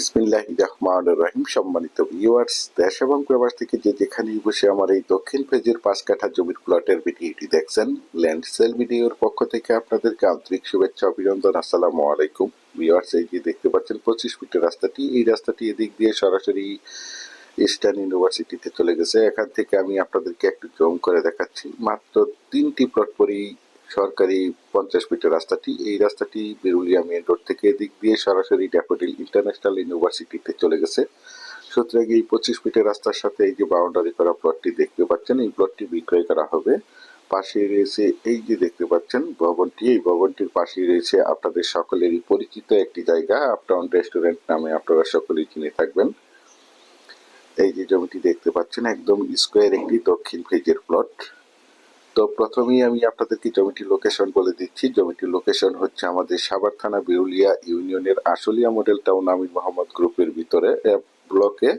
বিসমিল্লাহ রহমান রহিম। সম্মানিত ভিউয়ার্স দেশ এবং প্রবাস থেকে যে যেখানেই বসে আমার এই দক্ষিণ পেজের পাঁচ কাঠা জমির প্লটের ভিডিওটি দেখছেন ল্যান্ড সেল ভিডিওর পক্ষ থেকে আপনাদেরকে আন্তরিক শুভেচ্ছা, অভিনন্দন, আসসালামু আলাইকুম। ভিউয়ার্স এই যে দেখতে পাচ্ছেন, পঁচিশ ফিটের রাস্তাটি, এই রাস্তাটি এদিক দিয়ে সরাসরি ইস্টার্ন ইউনিভার্সিটিতে চলে গেছে। এখান থেকে আমি আপনাদেরকে একটু জম করে দেখাচ্ছি। মাত্র তিনটি প্লট পরেই সরকারি পঞ্চাশ ফিটের রাস্তাটি, এই রাস্তাটি বেরুলিয়া মেন রোড থেকে এদিক দিয়ে সরাসরি ড্যাফোডিল ইন্টারন্যাশনাল ইউনিভার্সিটিতে চলে গেছে। সুতরাং এই পঁচিশ ফিটের রাস্তার সাথে এই যে বাউন্ডারি করা প্লটটি দেখতে পাচ্ছেন, এই প্লটটি বিক্রয় করা হবে। পাশে রয়েছে এই যে দেখতে পাচ্ছেন ভবনটি, এই ভবনটির পাশেই রয়েছে আপনাদের সকলেরই পরিচিত একটি জায়গা আপটাউন রেস্টুরেন্ট নামে আপনারা সকলেই চিনে থাকবেন। এই যে জমিটি দেখতে পাচ্ছেন, একদম স্কোয়ার একটি দক্ষিণ ফেজের প্লট তো প্রথমেই আমি আপনাদেরকে জমিটির লোকেশন বলে দিচ্ছি। জমিটির লোকেশন হচ্ছে আমাদের সাভার থানা বিউলিয়া ইউনিয়নের আশুলিয়া মডেল টাউন আমির মোহাম্মদ গ্রুপের ভিতরে ব্লকে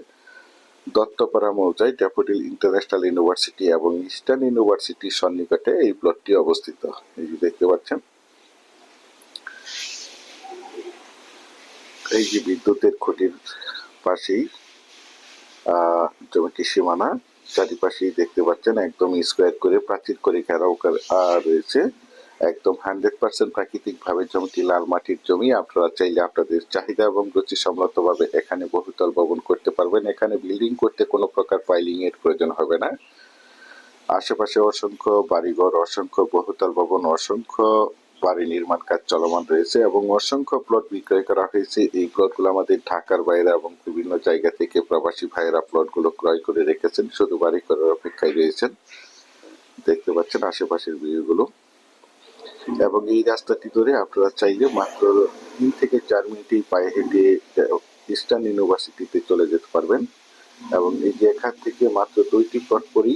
দত্তপাড়া মৌজায় ড্যাফোডিল ইন্টারন্যাশনাল ইউনিভার্সিটি এবং ইস্টার্ন ইউনিভার্সিটির সন্নিকটে এই প্লটটি অবস্থিত। এই যে দেখতে পাচ্ছেন। এই যে বিদ্যুতের খুঁটির পাশেই জমিটির সীমানা। চারিপাশেই দেখতে পাচ্ছেন একদম স্কোয়ার করে প্রাচীর করে ঘেরাও রয়েছে। একদম হান্ড্রেড পার্সেন্ট প্রাকৃতিক ভাবে জমিটি লাল মাটির জমি। আপনারা চাইলে আপনাদের চাহিদা এবং রুচি সম্মত ভাবে এখানে বহুতল ভবন করতে পারবেন। এখানে বিল্ডিং করতে কোনো প্রকার ফাইলিং এর প্রয়োজন হবে না। আশেপাশে অসংখ্য বাড়িঘর, অসংখ্য বহুতল ভবন, অসংখ্য বাড়ি নির্মাণ কাজ চলমান রয়েছে এবং অসংখ্য প্লট বিক্রয় করা হয়েছে। এই প্লটগুলো আমাদের ঢাকার বাইরে এবং বিভিন্ন জায়গা থেকে প্রবাসী ভাইয়েরা প্লটগুলো ক্রয় করে রেখেছেন, শুধু বাড়ি করার অপেক্ষায় রয়েছেন। দেখতে পাচ্ছেন আশেপাশের ভিউগুলো এবং এই রাস্তাটি ধরে আপনারা চাইলে মাত্র তিন থেকে চার মিনিটেই পায়ে হেঁটে ইস্টার্ন ইউনিভার্সিটিতে চলে যেতে পারবেন। এবং এই যে এখান থেকে মাত্র দুইটি প্লট পরই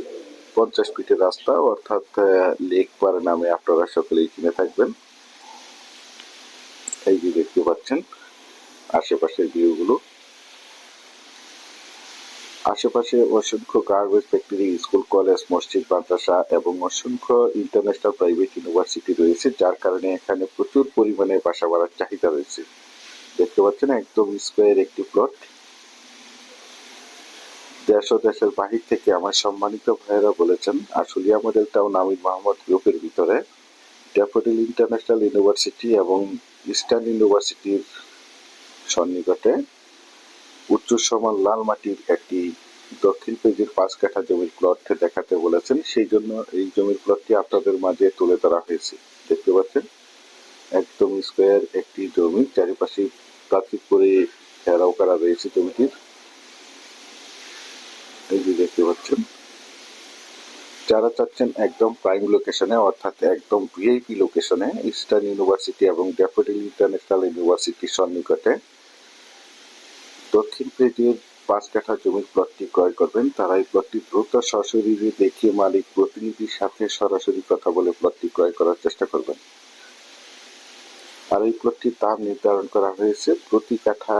পঞ্চাশ ফিটের রাস্তা, অর্থাৎ লেক পার নামে আপনারা সকলেই চিনে থাকবেন। এই যে দেখতে পাচ্ছেন, আশেপাশের ভিউগুলো। আশেপাশে অসংখ্য গার্বেজ ফ্যাক্টরি স্কুল কলেজ মসজিদ, মাদ্রাসা এবং অসংখ্য ইন্টারন্যাশনাল প্রাইভেট ইউনিভার্সিটি রয়েছে, যার কারণে এখানে প্রচুর পরিমাণে বাসা বাড়ার চাহিদা রয়েছে। দেখতে পাচ্ছেন, একদম স্কোয়ার একটি প্লট দেশ ও দেশের বাহির থেকে আমার সম্মানিত ভাইয়েরা বলেছেন, আশুলিয়া মডেল টাউন আমির মোহাম্মদ গ্রুপের ভিতরে ড্যাফোডিল ইন্টারন্যাশনাল ইউনিভার্সিটি এবং ইস্টার্ন ইউনিভার্সিটির সন্নিকটে উচ্চ সমান লাল মাটির একটি দক্ষিণ পেজের পাঁচ কাঠা জমির প্লট দেখাতে বলেছেন। সেই জন্য এই জমির প্লটটি আপনাদের মাঝে তুলে ধরা হয়েছে। দেখতে পাচ্ছেন? একদম স্কোয়ার একটি জমি, চারিপাশে প্রাচীর করে ঘেরাও করা রয়েছে জমিটির। পাচ্ছেন যারা চাচ্ছেন একদম প্রাইম লোকেশনে অর্থাৎ একদম ভিআইপি লোকেশনে ইস্টার্ন ইউনিভার্সিটি এবং ড্যাফোডিল ইন্টারন্যাশনাল ইউনিভার্সিটির সন্নিকটে দক্ষিণ পেজের পাঁচ কাঠা জমির প্লটটি ক্রয় করবেন। তারা এই প্লটটি দ্রুত সশরীরে দেখে মালিক প্রতিনিধির সাথে সরাসরি কথা বলে প্লটটি ক্রয় করার চেষ্টা করবেন। আর এই প্লটটির দাম নির্ধারণ করা হয়েছে প্রতি কাঠা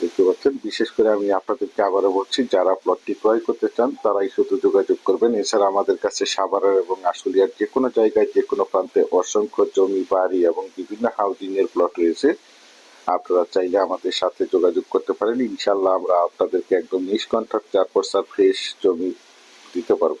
দেখতে পাচ্ছেন। বিশেষ করে আমি আপনাদেরকে আবারও বলছি, যারা প্লটটি ক্রয় করতে চান, তারাই শুধু যোগাযোগ করবেন। এছাড়া আমাদের কাছে সাভারের এবং আশুলিয়ার যে কোনো জায়গায় যে কোনো প্রান্তে অসংখ্য জমি, বাড়ি এবং বিভিন্ন হাউজিং এর প্লট রয়েছে। আপনারা চাইলে আমাদের সাথে যোগাযোগ করতে পারেন। ইনশাল্লাহ আমরা আপনাদেরকে একদম নিষ্কণ্ঠক চার পয়সা ফ্রেশ জমি দিতে পারব।